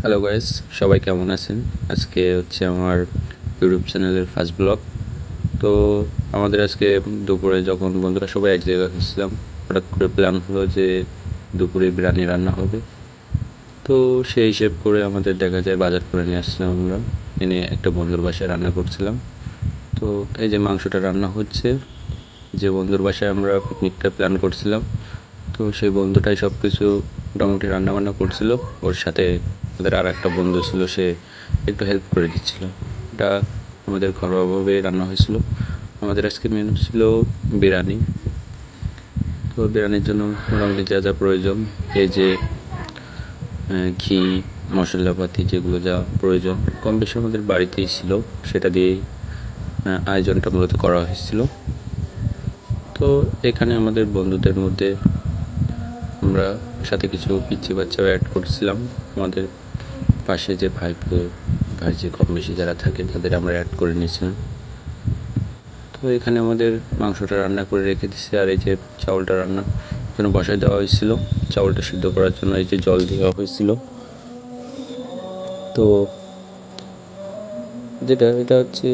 Hello guys সবাই কেমন আছেন? আজকে হচ্ছে আমার ইউটিউব চ্যানেলের ফার্স্ট ব্লগ তো আমাদের আজকে দুপুরে যখন বন্ধুরা সবাই এক জায়গায় হচ্ছিলাম হঠাৎ করে প্ল্যান হলো যে দুপুরে বিরিয়ানি রান্না হবে। তো সেই হিসেব করে আমাদের দেখা যায় বাজার করে নিয়ে আসছিলাম আমরা। এনে একটা বন্ধুর বাসায় রান্না করছিলাম। তো এই যে মাংসটা রান্না হচ্ছে, যে বন্ধুর বাসায় আমরা পিকনিকটা প্ল্যান করছিলাম, তো সেই বন্ধুটাই সব কিছু মোটামুটি রান্নাবান্না করছিল। ওর সাথে আমাদের আর একটা বন্ধু ছিল, সে একটু হেল্প করে দিচ্ছিল। এটা আমাদের ঘরোয়াভাবে রান্না হয়েছিল। আমাদের আজকে মেনু ছিল বিরিয়ানি। তো বিরিয়ানির জন্য মোটামুটি যা যা প্রয়োজন, এই যে ঘি, মশলাপাতি যেগুলো যা প্রয়োজন কম বেশি আমাদের বাড়িতেই ছিল। সেটা দিয়েই আয়োজনটা মূলত করা হয়েছিল। তো এখানে আমাদের বন্ধুদের মধ্যে আমরা সাথে কিছু পিচ্ছি বাচ্চাও অ্যাড করছিলাম। আমাদের পাশে যে ভাই ভাই যে কম বেশি যারা থাকে, তাদের আমরা অ্যাড করে নিয়েছিলাম। তো এখানে আমাদের মাংসটা রান্না করে রেখে দিচ্ছি আর এই যে চাউলটা রান্না জন্য বসায় দেওয়া হয়েছিল। চাউলটা সিদ্ধ করার জন্য এই যে জল দেওয়া হয়েছিল। তো যেটা, এটা হচ্ছে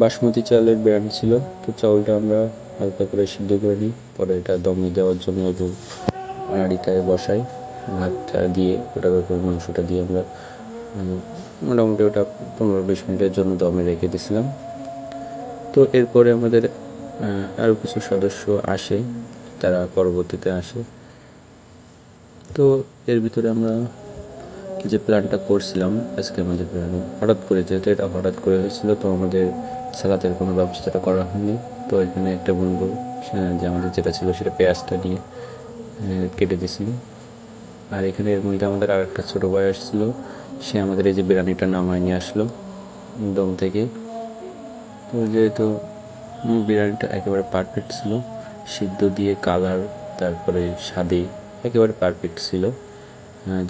বাসমতি চালের বিরিয়ানি ছিল। তো চাউলটা আমরা হালকা করে সিদ্ধ করে নিই, পরে এটা দমে দেওয়ার জন্য হাঁড়িটায় বসাই। ভাতটা দিয়ে উপর মাংসটা দিয়ে আমরা মোটামুটি ওটা পনেরো বিশ মিনিটের জন্য দমে রেখে দিয়েছিলাম। তো এরপরে আমাদের আরও কিছু সদস্য আসে, তারা পরবর্তীতে আসে। তো এর ভিতরে আমরা যে প্ল্যানটা করছিলাম, আজকে আমাদের প্ল্যান হঠাৎ করে, যেহেতু এটা হঠাৎ করে হয়েছিল, তো আমাদের সালাতের কোনো ব্যবস্থাটা করা হয়নি। তো এখানে একটা বন্ধু যে আমাদের যেটা ছিল সেটা পেঁয়াজটা নিয়ে কেটে দিয়েছিল আর এখানে এর মধ্যে আমাদের আর একটা ছোটো ভাই আসছিল। সে আমাদের এই যে বিরিয়ানিটা নামায় নিয়ে আসলো, দম থেকে। তো যেহেতু বিরিয়ানিটা একেবারে পারফেক্ট ছিল, সিদ্ধ দিয়ে কালার তারপরে স্বাদে একেবারে পারফেক্ট ছিল।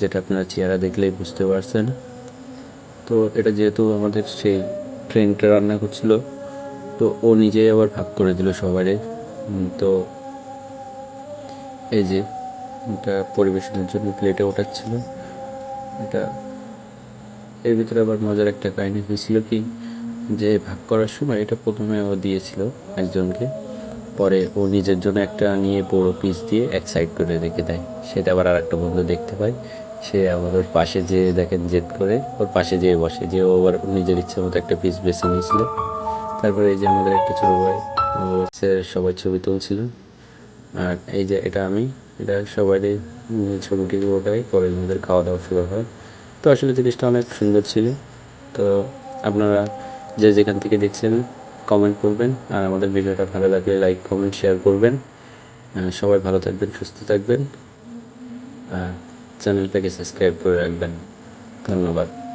যেটা আপনারা চেহারা দেখলেই বুঝতে পারছেন। তো এটা যেহেতু আমাদের সেই ফ্রেন্ডটা রান্না করছিল, তো ও নিজেই আবার ভাগ করে দিল সবারে তো এই যে এটা পরিবেশনের জন্য প্লেটে ওঠাচ্ছিল। এটা, এর ভিতরে আবার মজার একটা কাহিনী হয়েছিল কি, যে ভাগ করার সময় এটা প্রথমে ও দিয়েছিল একজনকে, পরে ও নিজের জন্য একটা নিয়ে বড় পিস দিয়ে এক সাইড করে রেখে দেয়। সেটা আবার আর একটা বন্ধু দেখতে পায়। সে ওর পাশে যেয়ে দেখেন জেদ করে, ওর পাশে যেয়ে বসে, যে ও আবার নিজের ইচ্ছে মতো একটা পিস বেছে নিয়েছিল। তারপরে এই যে আমাদের একটা ছোটো ভাই ও সবাই ছবি তুলছিল। আর এই যে এটা আমি, এটা সবাই ছবি টবি ওটাই পরে আমাদের খাওয়া দাওয়া শুরু হয়। তো আসলে জিনিসটা অনেক সুন্দর ছিল। তো আপনারা যে যেখান থেকে দেখছেন কমেন্ট করবেন, আর আমাদের ভিডিওটা ভালো লাগলে লাইক কমেন্ট শেয়ার করবেন। সবাই ভালো থাকবেন, সুস্থ থাকবেন। আর চ্যানেলটাকে সাবস্ক্রাইব করে রাখবেন। ধন্যবাদ।